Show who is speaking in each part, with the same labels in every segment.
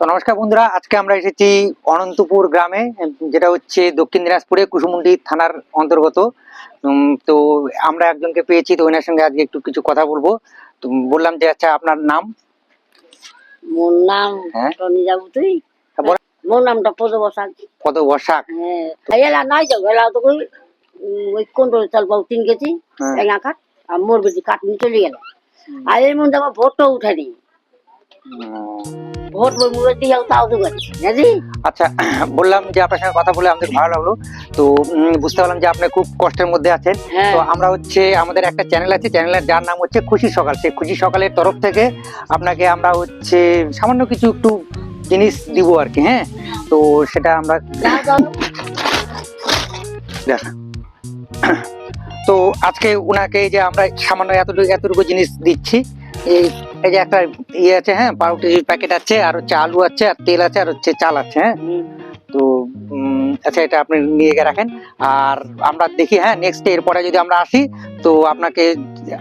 Speaker 1: তো নমস্কার বন্ধুরা আজকে আমরা এসেছি অনন্তপুর গ্রামে যেটা হচ্ছে দক্ষিণ দিনাজপুরে কুসুমুন্ডি থানার অন্তর্গত। তো আমরা একজনকে পেয়েছি তো ওনার সঙ্গে আজকে একটু কিছু কথা বলব। তো বললাম যে আচ্ছা আপনার নাম?
Speaker 2: মোর নাম
Speaker 1: হ্যাঁ?
Speaker 2: টনি যাব তুই
Speaker 1: হ্যাঁ,
Speaker 2: মোর নামটা পদ বসাক
Speaker 1: কত বসাক
Speaker 2: হ্যাঁ এলা নাই যাও এলা তো কই ওই কন্ট্রোল চাল পাও তিন কেজি
Speaker 1: হ্যাঁ।
Speaker 2: এঙা আর মোর বেশি কাঠ নিয়ে চলে গেল। আর এর মধ্যে আমার ভোটও উঠানি ভোট মুড়ে দিয়ে তাও তো করি
Speaker 1: আচ্ছা বললাম যে আপনার সঙ্গে কথা বলে আমাদের ভালো লাগল। তো বুঝতে পারলাম যে আপনি খুব কষ্টের মধ্যে আছেন।
Speaker 2: হ্যাঁ।
Speaker 1: তো আমরা হচ্ছে আমাদের একটা চ্যানেল আছে চ্যানেলের যার নাম হচ্ছে খুশি সকাল। সেই খুশি সকালের তরফ থেকে আপনাকে আমরা হচ্ছে সামান্য কিছু একটু জিনিস দিব আর কি হ্যাঁ? তো সেটা আমরা তো আজকে উনাকে এই যে আমরা সামান্য এতটুকু এতটুকু জিনিস দিচ্ছি। এই এই যে একটা ইয়ে আছে হ্যাঁ পাউরুটির প্যাকেট আছে, আর হচ্ছে আলু আছে, আর তেল আছে, আর হচ্ছে চাল আছে হ্যাঁ। তো আচ্ছা এটা আপনি নিয়ে গিয়ে রাখেন। আর আমরা দেখি হ্যাঁ নেক্সট এরপরে যদি আমরা আসি, তো আপনাকে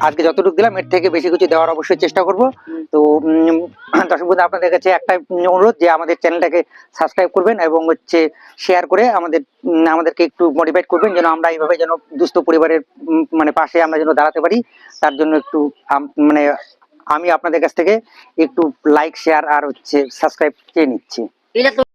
Speaker 1: আজকে যতটুকু দিলাম, এর থেকে বেশি কিছু দেওয়ার অবশ্যই চেষ্টা করব। তো দর্শক বন্ধু, আপনাদের কাছে একটা অনুরোধ যে আমাদের চ্যানেলটাকে সাবস্ক্রাইব করবেন এবং হচ্ছে শেয়ার করে আমাদের আমাদেরকে একটু মোটিভেট করবেন, যেন আমরা এইভাবে যেন দুস্থ পরিবারের মানে পাশে আমরা যেন দাঁড়াতে পারি, তার জন্য একটু মানে আমি আপনাদের কাছ থেকে একটু লাইক শেয়ার আর হচ্ছে সাবস্ক্রাইব চেয়ে নিচ্ছি।